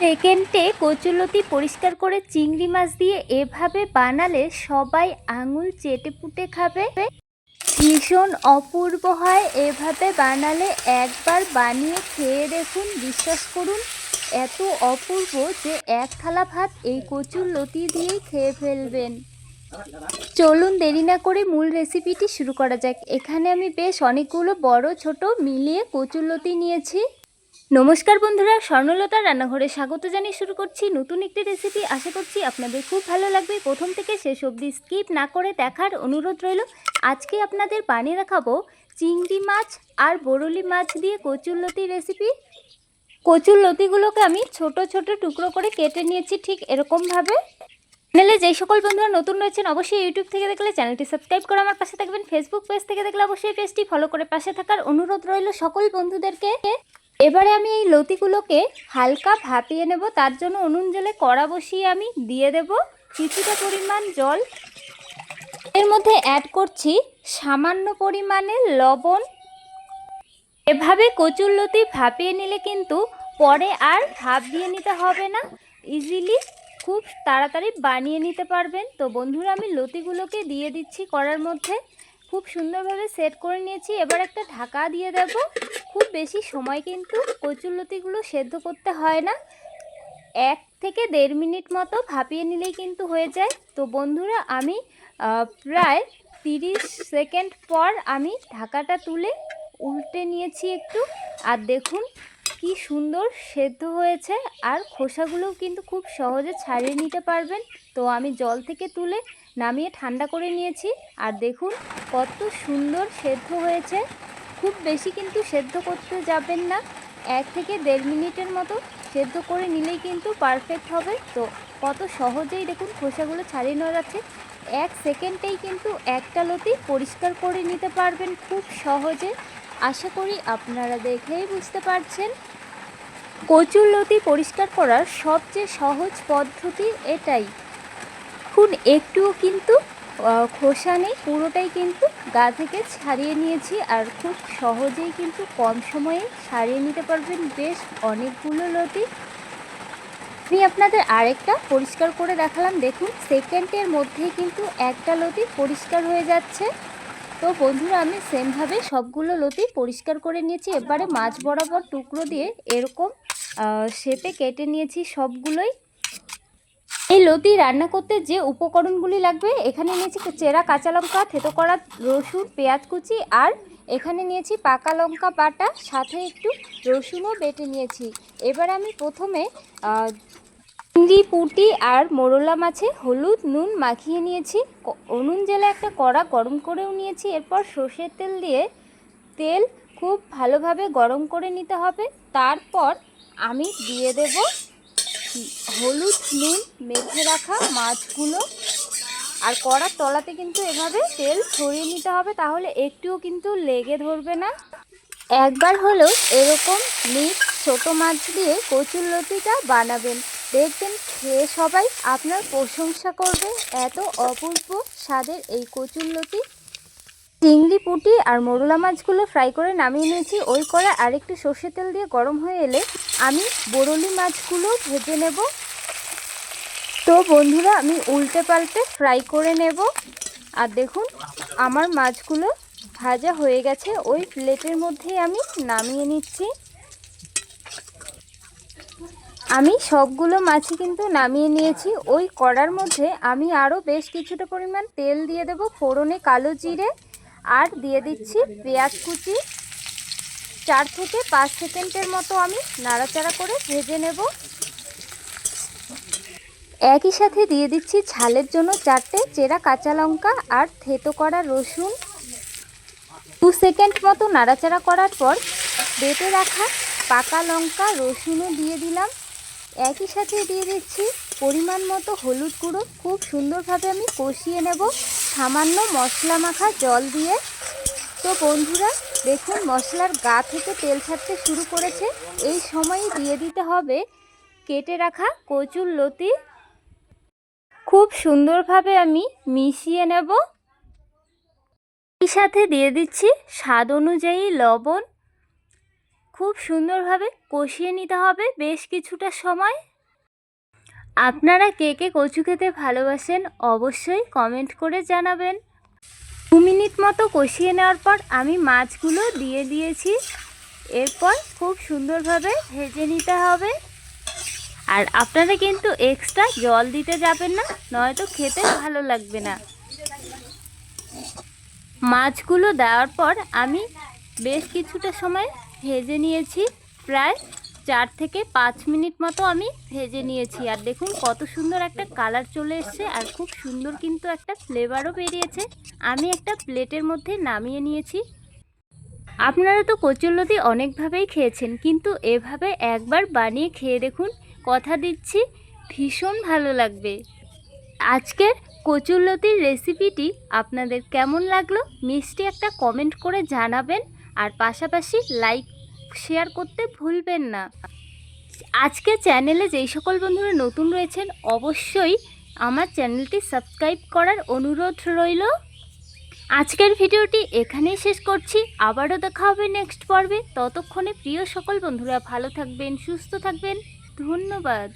সেকেন্ডে কচুলতি পরিষ্কার করে চিংড়ি মাছ দিয়ে এভাবে বানালে সবাই আঙুল চেটে পুটে খাবে। ভীষণ অপূর্ব হয় এভাবে বানালে। একবার বানিয়ে খেয়ে দেখুন, বিশ্বাস করুন, এত অপূর্ব যে এক থালা ভাত এই কচুর লতি দিয়েই খেয়ে ফেলবেন। চলুন দেরি না করে মূল রেসিপিটি শুরু করা যাক। এখানে আমি বেশ অনেকগুলো বড়, ছোট মিলিয়ে কচুর লতি নিয়েছি। নমস্কার বন্ধুরা, স্বর্ণলতা রান্নাঘরে স্বাগত জানিয়ে শুরু করছি নতুন একটি রেসিপি আশা করছি আপনাদের খুব ভালো লাগবে। প্রথম থেকে শেষ অবধি স্কিপ না করে দেখার অনুরোধ রইল। আজকে আপনাদের বানিয়ে রাখাবো চিংড়ি মাছ আর বরলি মাছ দিয়ে কচুরলতি রেসিপি কচুর লতিগুলোকে আমি ছোট ছোট টুকরো করে কেটে নিয়েছি ঠিক এরকমভাবে চ্যানেলে যেই সকল বন্ধুরা নতুন রয়েছেন, অবশ্যই ইউটিউব থেকে দেখলে চ্যানেলটি সাবস্ক্রাইব করে আমার পাশে থাকবেন। ফেসবুক পেজ থেকে দেখলে অবশ্যই পেজটি ফলো করে পাশে থাকার অনুরোধ রইল সকল বন্ধুদেরকে। এবারে আমি এই লতিগুলোকে হালকা ভাপিয়ে নেব, তার জন্য উনুন জলে কড়া বসিয়ে আমি দিয়ে দেব কিছুটা পরিমাণ জল। এর মধ্যে অ্যাড করছি সামান্য পরিমাণে লবণ। এভাবে কচুর লতি ভাপিয়ে নিলে কিন্তু পরে আর ভাপ দিয়ে নিতে হবে না ইজিলি খুব তাড়াতাড়ি বানিয়ে নিতে পারবেন। তো বন্ধুরা, আমি লতিগুলোকে দিয়ে দিচ্ছি কড়ার মধ্যে। খুব সুন্দরভাবে সেট করে নিয়েছি। এবার একটা ঢাকা দিয়ে দেব। খুব বেশি সময় কিন্তু কচুর লতিগুলো সেদ্ধ করতে হয় না। এক থেকে দেড় মিনিট মতো ভাপিয়ে নিলেই কিন্তু হয়ে যায়। তো বন্ধুরা, আমি প্রায় তিরিশ সেকেন্ড পর আমি ঢাকাটা তুলে উল্টে নিয়েছি একটু। আর দেখুন কি সুন্দর সেদ্ধ হয়েছে। আর খোসাগুলোও কিন্তু খুব সহজে ছাড়িয়ে নিতে পারবেন। তো আমি জল থেকে তুলে নামিয়ে ঠান্ডা করে নিয়েছি। আর দেখুন কত সুন্দর সেদ্ধ হয়েছে। খুব বেশি কিন্তু সেদ্ধ করতে যাবেন না। এক থেকে দেড় মিনিটের মতো সেদ্ধ করে নিলেই কিন্তু পারফেক্ট হবে। তো কত সহজেই দেখুন খোসাগুলো ছাড়িয়ে নেওয়া যাচ্ছে। এক সেকেন্ডেই কিন্তু একটা লতি পরিষ্কার করে নিতে পারবেন খুব সহজে। আশা করি আপনারা দেখেই বুঝতে পারছেন। কচুর লতি পরিষ্কার করার সবচেয়ে সহজ পদ্ধতি এটাই। এখন একটুও কিন্তু খোসা নেই, পুরোটাই কিন্তু গা থেকে ছাড়িয়ে নিয়েছি আর খুব সহজেই কিন্তু কম সময়ে ছাড়িয়ে নিতে পারবেন। বেশ অনেকগুলো লতি। আমি আপনাদের আরেকটা পরিষ্কার করে দেখালাম। দেখুন সেকেন্ডের মধ্যেই কিন্তু একটা লতি পরিষ্কার হয়ে যাচ্ছে। তো বন্ধুরা, আমি সেমভাবে সবগুলো লতি পরিষ্কার করে নিয়েছি। এবারে মাছ বরাবর টুকরো দিয়ে এরকম শেপে কেটে নিয়েছি সবগুলোই। এই লতি রান্না করতে যে উপকরণগুলি লাগবে, এখানে নিয়েছি চেরা কাঁচা লঙ্কা, থেতো করা রসুন, পেঁয়াজ কুচি, আর এখানে নিয়েছি পাকা লঙ্কা বাটা, সাথে একটু রসুনও বেটে নিয়েছি। এবার আমি প্রথমে চিংড়ি, পুঁটি আর মোরলা মাছে হলুদ, নুন মাখিয়ে নিয়েছি। উনুন জেলে একটা কড়া গরম করেও নিয়েছি। এরপর সর্ষের তেল দিয়ে তেল খুব ভালোভাবে গরম করে নিতে হবে। তারপর আমি দিয়ে দেব হলুদ, নুন, মেখে রাখা মাছগুলো। আর কড়ার তলাতে কিন্তু এভাবে তেল ছড়িয়ে নিতে হবে, তাহলে একটুও কিন্তু লেগে ধরবে না। একবার হলেও এরকম মিক্স ছোট মাছ দিয়ে কচুর লতিটা বানাবেন। দেখবেন খেয়ে সবাই আপনার প্রশংসা করবে। এত অপূর্ব স্বাদের এই কচুর লতি। চিংড়ি পুঁটি আর মোরলা মাছগুলো ফ্রাই করে নামিয়ে নিয়েছি। ওই করে আরেকটু সর্ষে তেল দিয়ে গরম হয়ে এলে আমি বরলি মাছগুলো ভেজে নেব। তো বন্ধুরা, আমি উল্টে পাল্টে ফ্রাই করে নেব। আর দেখুন, আমার মাছগুলো ভাজা হয়ে গেছে। ওই প্লেটের মধ্যেই আমি নামিয়ে নিচ্ছি। আমি সবগুলো মাছই কিন্তু নামিয়ে নিয়েছি। ওই কড়ার মধ্যে আমি আরও বেশ কিছুটা পরিমাণ তেল দিয়ে দেব। ফোড়নে কালো জিরে আর দিয়ে দিচ্ছি পেঁয়াজ কুচি। চার থেকে পাঁচ সেকেন্ডের মতো আমি নাড়াচাড়া করে ভেজে নেব। একই সাথে দিয়ে দিচ্ছি ঝালের জন্য চারটে চেরা কাঁচা লঙ্কা আর থেতো করা রসুন। দু সেকেন্ড মতো নাড়াচাড়া করার পর বেটে রাখা পাকা লঙ্কা রসুনও দিয়ে দিলাম। একই সাথে দিয়ে দিচ্ছি পরিমাণ মতো হলুদ গুঁড়ো। খুব সুন্দরভাবে আমি কষিয়ে নেব। সামান্য মশলা মাখা জল দিয়ে। তো বন্ধুরা, দেখুন মশলার গা থেকে তেল ছাড়তে শুরু করেছে। এই সময়ই দিয়ে দিতে হবে কেটে রাখা কচুর লতি। খুব সুন্দরভাবে আমি মিশিয়ে নেব। এই সাথে দিয়ে দিচ্ছি স্বাদ অনুযায়ী লবণ। খুব সুন্দরভাবে কষিয়ে নিতে হবে বেশ কিছুটা সময়। আপনারা কে কে কচু খেতে ভালোবাসেন অবশ্যই কমেন্ট করে জানাবেন। দু মিনিট মতো কষিয়ে নেওয়ার পর আমি মাছগুলো দিয়ে দিয়েছি। এরপর খুব সুন্দরভাবে ভেজে নিতে হবে। আর আপনারা কিন্তু এক্সট্রা জল দিতে যাবেন না, নয়তো খেতে ভালো লাগবে না। মাছগুলো দেওয়ার পর আমি বেশ কিছুটা সময় ভেজে নিয়েছি, প্রায় চার থেকে পাঁচ মিনিট মতো আমি ভেজে নিয়েছি। আর দেখুন কত সুন্দর একটা কালার চলে এসছে আর খুব সুন্দর কিন্তু একটা ফ্লেভারও বেরিয়েছে। আমি একটা প্লেটের মধ্যে নামিয়ে নিয়েছি। আপনারা তো কচুরলতি অনেকভাবেই খেয়েছেন, কিন্তু এভাবে একবার বানিয়ে খেয়ে দেখুন, কথা দিচ্ছি, ভীষণ ভালো লাগবে। আজকের কচুরলতির রেসিপিটি আপনাদের কেমন লাগল, মিষ্টি একটা কমেন্ট করে জানাবেন, আর পাশাপাশি লাইক শেয়ার করতে ভুলবেন না। আজকে চ্যানেলে যেই সকল বন্ধুরা নতুন রয়েছেন, অবশ্যই আমার চ্যানেলটি সাবস্ক্রাইব করার অনুরোধ রইল। আজকের ভিডিওটি এখানেই শেষ করছি। আবারও দেখা হবে নেক্সট পর্বে। ততক্ষণে প্রিয় সকল বন্ধুরা ভালো থাকবেন, সুস্থ থাকবেন। ধন্যবাদ।